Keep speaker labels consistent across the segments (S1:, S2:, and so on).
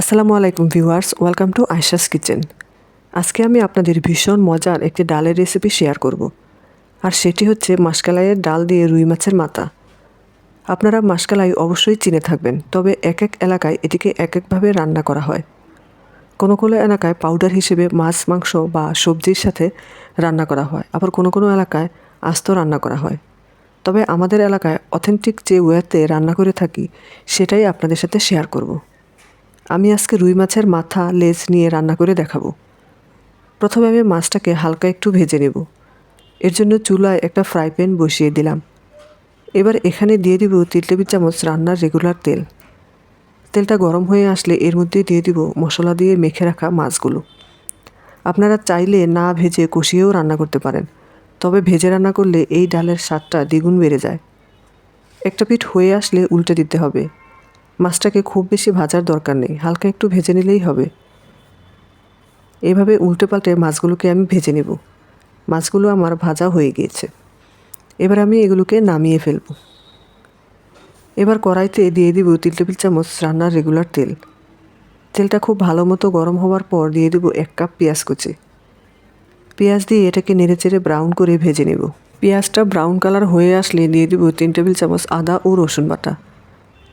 S1: আসসালামু আলাইকুম viewers, welcome to Ayesha's kitchen. আজকে আমি আপনাদের ভীষণ মজার একটি ডালের রেসিপি শেয়ার করব। আর সেটি হচ্ছে মাসকালাইয়ের ডাল দিয়ে রুই মাছের মাথা। আপনারা মাসকালাই অবশ্যই চিনে থাকবেন, তবে এক এক এলাকায় এটিকে এক একভাবে রান্না করা হয়। কোনো কোনো এলাকায় পাউডার হিসেবে মাছ, মাংস বা সবজির সাথে রান্না করা হয়, আবার কোনো কোনো এলাকায় আস্ত রান্না করা হয়। তবে আমাদের এলাকায় অথেন্টিক যে ওয়েতে রান্না করে থাকি, সেটাই আপনাদের সাথে শেয়ার করব। আমি আজকে রুই মাছের মাথা, লেজ নিয়ে রান্না করে দেখাবো। প্রথমে আমি মাছটাকে হালকা একটু ভেজে নেব। এর জন্য চুলায় একটা ফ্রাই প্যান বসিয়ে দিলাম। এবার এখানে দিয়ে দিব তিন টেবিল চামচ রান্নার রেগুলার তেল। তেলটা গরম হয়ে আসলে এর মধ্যে দিয়ে দিব মশলা দিয়ে মেখে রাখা মাছগুলো। আপনারা চাইলে না ভেজে কষিয়েও রান্না করতে পারেন, তবে ভেজে রান্না করলে এই ডালের স্বাদটা দ্বিগুণ বেড়ে যায়। একটা পিঠ হয়ে আসলে উল্টে দিতে হবে। মাছটাকে খুব বেশি ভাজার দরকার নেই, হালকা একটু ভেজে নিলেই হবে। এভাবে উল্টে পাল্টে মাছগুলোকে আমি ভেজে নেব। মাছগুলো আমার ভাজা হয়ে গিয়েছে। এবার আমি এগুলোকে নামিয়ে ফেলব। এবার কড়াইতে দিয়ে দিব তিন টেবিল চামচ রান্নার রেগুলার তেল। তেলটা খুব ভালো মতো গরম হওয়ার পর দিয়ে দেবো এক কাপ পেঁয়াজ কুচি। পেঁয়াজ দিয়ে এটাকে নেড়েচেড়ে ব্রাউন করে ভেজে নেব। পেঁয়াজটা ব্রাউন কালার হয়ে আসলে দিয়ে দিব তিন টেবিল চামচ আদা ও রসুন বাটা।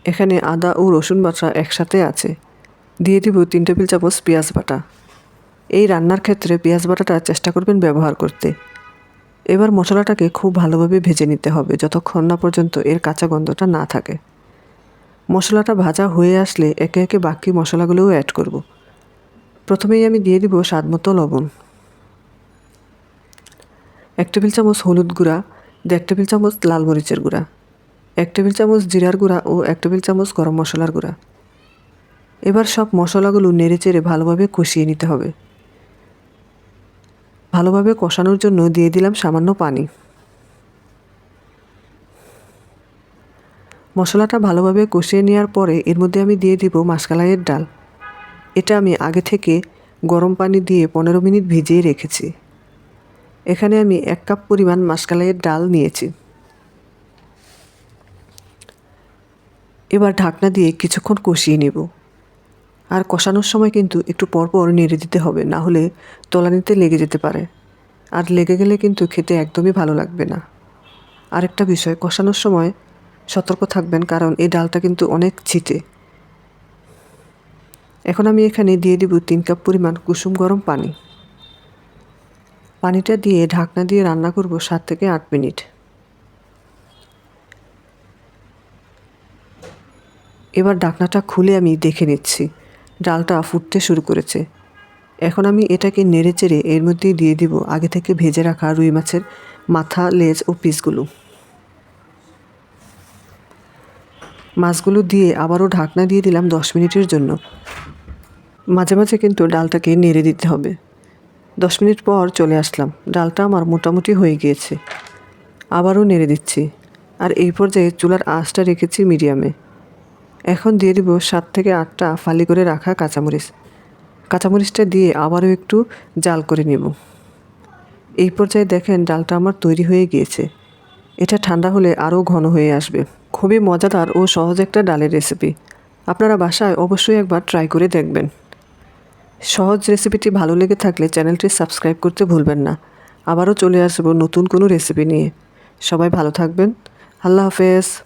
S1: এখানে আদা ও রসুন বাটা একসাথে আছে। দিয়ে দিব তিন টেবিল চামচ পেঁয়াজ বাটা। এই রান্নার ক্ষেত্রে পেঁয়াজ বাটাটা চেষ্টা করবেন ব্যবহার করতে। এবার মশলাটাকে খুব ভালোভাবে ভেজে নিতে হবে যতক্ষণ না পর্যন্ত এর কাঁচা গন্ধটা না থাকে। মশলাটা ভাজা হয়ে আসলে একে একে বাকি মশলাগুলোও অ্যাড করব। প্রথমেই আমি দিয়ে দিব স্বাদ মতো লবণ। এক টেবিল চামচ হলুদ গুঁড়া, দেড় টেবিল চামচ লাল মরিচের গুঁড়া। এক টেবিল চামচ জিরার গুঁড়া ও এক টেবিল চামচ গরম মশলার গুঁড়া। এবার সব মশলাগুলো নেড়ে চেড়ে ভালোভাবে কষিয়ে নিতে হবে। ভালোভাবে কষানোর জন্য দিয়ে দিলাম সামান্য পানি। মশলাটা ভালোভাবে কষিয়ে নেওয়ার পরে এর মধ্যে আমি দিয়ে দিব মাসকালাইয়ের ডাল। এটা আমি আগে থেকে গরম পানি দিয়ে পনেরো মিনিট ভিজিয়ে রেখেছি। এখানে আমি এক কাপ পরিমাণ মাসকালাইয়ের ডাল নিয়েছি। এবার ঢাকনা দিয়ে কিছুক্ষণ কষিয়ে নেব। আর কষানোর সময় কিন্তু একটু পরপর নেড়ে দিতে হবে, না হলে তলানিতে লেগে যেতে পারে। আর লেগে গেলে কিন্তু খেতে একদমই ভালো লাগবে না। আরেকটা বিষয়, কষানোর সময় সতর্ক থাকবেন, কারণ এই ডালটা কিন্তু অনেক ছিটে। এখন আমি এখানে দিয়ে দিব তিন কাপ পরিমাণ কুসুম গরম পানি। পানিটা দিয়ে ঢাকনা দিয়ে রান্না করব সাত থেকে আট মিনিট। এবার ডাকনাটা খুলে আমি দেখে নিচ্ছি। ডালটা ফুটতে শুরু করেছে। এখন আমি এটাকে নেড়ে চেড়ে এর মধ্যে দিয়ে দিব আগে থেকে ভেজে রাখা রুই মাছের মাথা, লেজ ও পিসগুলো। মাছগুলো দিয়ে আবারও ঢাকনা দিয়ে দিলাম দশ মিনিটের জন্য। মাঝে মাঝে কিন্তু ডালটাকে নেড়ে দিতে হবে। দশ মিনিট পর চলে আসলাম। ডালটা আমার মোটামুটি হয়ে গিয়েছে। আবারও নেড়ে দিচ্ছি। আর এই পর্যায়ে চুলার আঁচটা রেখেছি মিডিয়ামে। এখন দিয়ে দিব সাত থেকে আটটা ফালি করে রাখা কাঁচামরিচ। কাঁচামরিচটা দিয়ে আবারও একটু জাল করে নেব। এই পর্যায়ে দেখেন ডালটা আমার তৈরি হয়ে গিয়েছে। এটা ঠান্ডা হলে আরও ঘন হয়ে আসবে। খুবই মজাদার ও সহজ একটা ডালের রেসিপি আপনারা বাসায় অবশ্যই একবার ট্রাই করে দেখবেন। সহজ রেসিপিটি ভালো লেগে থাকলে চ্যানেলটি সাবস্ক্রাইব করতে ভুলবেন না। আবারও চলে আসব নতুন কোনো রেসিপি নিয়ে। সবাই ভালো থাকবেন। আল্লাহ হাফেজ।